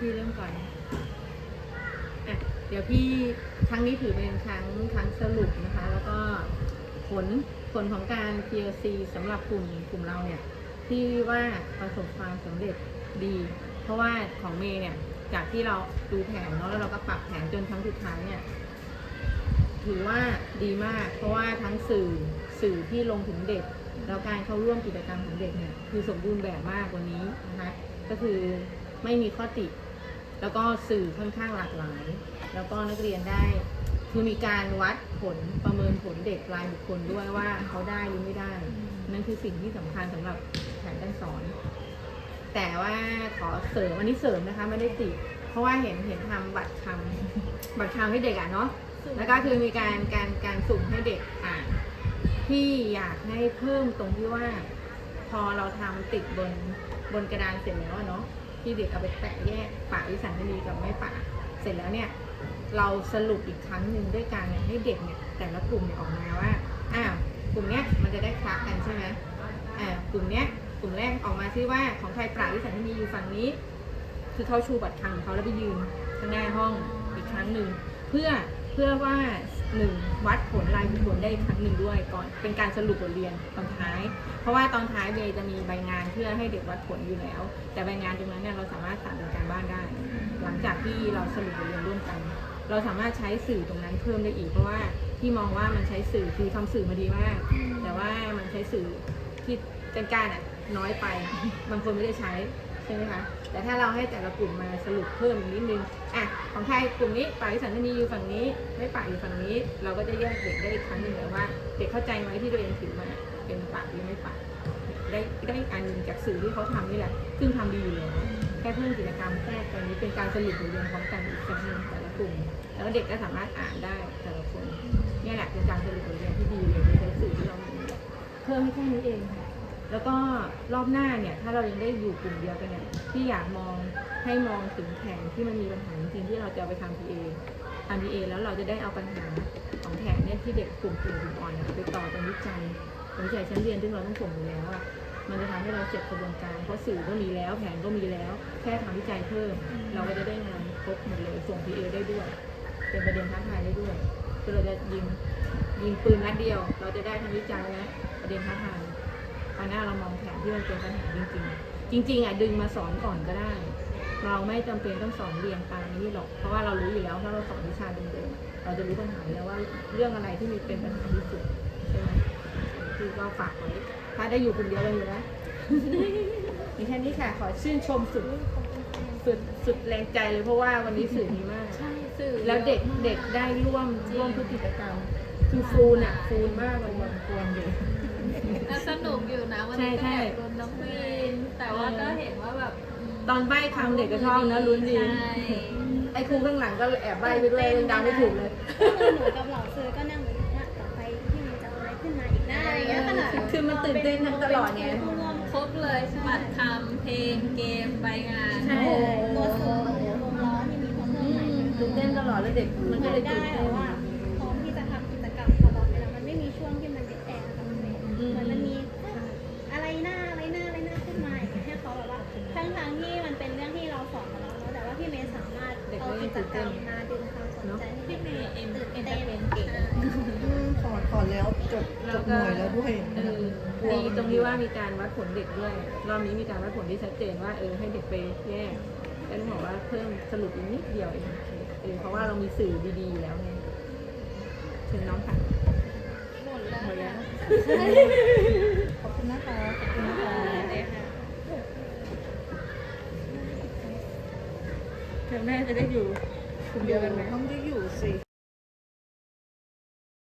พี่เริ่มก่อนอะเดี๋ยวพี่ครั้งนี้ถือเป็นครั้งครั้งสรุปนะคะ แล้วก็ผลผลของการ PLC สำหรับกลุ่มกลุ่มเราเนี่ยที่ว่าประสบความสำเร็จดี เพราะว่าของเมย์เนี่ย จากที่เราดูแผนเนาะแล้วเราก็ปรับแผนจนครั้งสุดท้ายเนี่ยถือว่าดีมาก เพราะว่าทั้งสื่อสื่อที่ลงถึงเด็กแล้วการเข้าร่วมกิจกรรมของเด็กเนี่ยคือสมบูรณ์แบบมากกว่านี้นะคะก็คือไม่มีข้อติ แล้วก็สื่อค่อนข้างหลากหลาย แล้วก็นักเรียนได้คือมีการวัดผลประเมินผลเด็กรายบุคคลด้วยว่าเขาได้หรือไม่ได้ นั่นคือสิ่งที่สำคัญสำหรับแผนการสอน แต่ว่าขอเสริมอันนี้เสริมนะคะไม่ได้ติ เพราะว่าเห็นเห็นทำบัตรคำบัตรคำให้เด็กอะเนาะแล้วก็คือมีการการการสุ่มให้เด็กอ่านที่อยากให้เพิ่มตรงที่ว่า พอเราทำติดบนบนกระดานเสร็จแล้วเนาะ ที่เด็กเอาไปแปะแยกปะวิสัญญีกับไม่ปะเสร็จแล้วเนี่ยเราสรุปอีกครั้งหนึ่งด้วยการเนี่ยให้เด็กเนี่ยแต่ละกลุ่มเนี่ยออกมาว่าอ้าวกลุ่มเนี้ยมันจะได้คละกันใช่ไหมอ่ากลุ่มเนี้ยกลุ่มแรกออกมาซิว่าของใครปราวิสัญญีอยู่ฝั่งนี้ คือเขาชูบัตรคำของเขาแล้วไปยืนข้างหน้าห้องอีกครั้งหนึ่งเพื่อ พื่อว่าหนึ่งวัดผลรายบุคคลได้ครั้งหนึ่งด้วยก่อนเป็นการสรุปบทเรียนตอนท้าย เพราะว่าตอนท้ายเบย์จะมีใบงานเพื่อให้เด็กวัดผลอยู่แล้ว แต่ใบงานตรงนั้นเนี่ยเราสามารถสั่งเป็นการบ้านได้ หลังจากที่เราสรุปบทเรียนร่วมกัน เราสามารถใช้สื่อตรงนั้นเพิ่มได้อีก เพราะว่าที่มองว่ามันใช้สื่อคือทำสื่อมาดีมาก แต่ว่ามันใช้สื่อที่เป็นการอะน้อยไปบางคนไม่ได้ใช้ ช่ไหมคะแต่ถ้าเราให้แต่ละกลุ่มมาสรุปเพิ่มอีกนิดนึงอะของใครกลุ่มนี้ป่าวิสันนีอยู่ฝั่งนี้ ไม่ป่าอยู่ฝั่งนี้ เราก็จะแยกเด็กได้อีกครั้งหนึ่งเลยว่า เด็กเข้าใจไหมที่ตัวเองถือมาเป็นป่าหรือไม่ป่าได้ได้อันหนึ่งจากสื่อที่เขาทำนี่แหละ ซึ่งทำดีอยู่แล้วแค่เพิ่มกิจกรรมแค่ตรงนี้เป็นการสรุปบทเรียนพร้อมกันอีกครั้งหนึ่งแต่ละกลุ่ม แล้วเด็กก็สามารถอ่านได้แต่ละคนนี่แหละเป็นการสรุปบทเรียนที่ดีเลยใช้สื่อที่เรามีเพิ่มให้แค่นี้เองค่ะ แล้วก็รอบหน้าเนี่ย ถ้าเรายังได้อยู่กลุ่มเดียวกันเนี่ยที่อยากมองให้มองถึงแผนที่มันมีปัญหาจริงๆที่เราจะเอาไปทำ PA ทำ PA แล้วเราจะได้เอาปัญหาของแผนเนี่ยที่เด็กกลุ่มกลุ่มกลุ่มอ่อนเนี่ยไปต่อเป็นวิจัยวิจัยชั้นเรียนซึ่งเราต้องส่งอยู่แล้วอะมันจะทำให้เราเสร็จกระบวนการ เพราะสื่อก็มีแล้วแผนก็มีแล้ว แค่ทำวิจัยเพิ่ม เราก็จะได้งานครบหมดเลยส่ง PA ได้ด้วย เป็นประเด็นท้าทายได้ด้วยคือเราจะยิงยิงปืนนัดเดียว เราจะได้ทั้งวิจัยและประเด็นท้าทาย คราวหน้าเรามองแผนที่มันเป็นปัญหาจริง ๆ จริง ๆอะดึงมาสอนก่อนก็ได้ เราไม่จำเป็นต้องสอนเรียงตามนี้หรอก เพราะว่าเรารู้อยู่แล้วถ้าเราสอนวิชาเดิมๆเราจะรู้ปัญหาอยู่แล้วว่าเรื่องอะไรที่มีเป็นปัญหาที่สุดใช่ไหมคือก็ฝากไว้ถ้าได้อยู่กลุ่มเดียวกันอยู่นะมีแค่นี้ค่ะ ขอชื่นชมสุดสุดสุดแรงใจเลยเพราะว่าวันนี้สื่อดีมาก ใช่สื่อแล้วเด็กยอะมากเด็กได้ร่วมร่วมทุกกิจกรรม คือฟูนอะฟูนมากเลยมันควรอยู่แต่สนุกอยู่นะวัน ใช่นี้ก็ใช่แอบโดนน้องวีนแต่ว่าก็เห็นว่าแบบมตอนใบ้คำเด็กก็ชอบนะลุ้นดี ใช่ไอ้ครูข้างหลังก็แอบใบ้ไปด้วยยังเดาไม่ถูกเลยหนูกับเหล่าซื้อก็นั่งดูว่าต่อไปที่มันจะเอาอะไรขึ้นมาอีกนะอะไรเงี้ยขนาดคือมันตื่นเต้นทั้งตลอดไงผู้ร่วมครบเลยบัตรคำเพลงเกมใบงานใช่ ตัวสูงวงล้อที่มีความเพิ่มใหม่ตื่นเต้นตลอดแล้วเด็กมันก็เลยได้ตื่นเต้นว่าารถเอากิจกรรมาดึงความสนใจให้พี่เมย์เอ็นตื่นเอ็นเต้เตอร์นเทนเก่งสอนก่อนแล้วจบจบหน่วยแล้วด้วยดีตรงที่ว่ามีการวัดผลเด็กด้วยรอบนี้มีการวัดผลที่ชัดเจนว่าเออให้เด็กไปแยกแล้วต้องบอกว่าเพิ่มสรุปอีกนิดเดียวเองเออเพราะว่าเรามีสื่อดีๆอยู่แล้วไงเชิญน้องค่ะหมดแล้วหมดแล้วขอบคุณนะคะขอบคุณนะคะ เดี๋ยวแม่จะได้อยู่คุ้มเดียวกันไหม ต้องได้อยู่สิ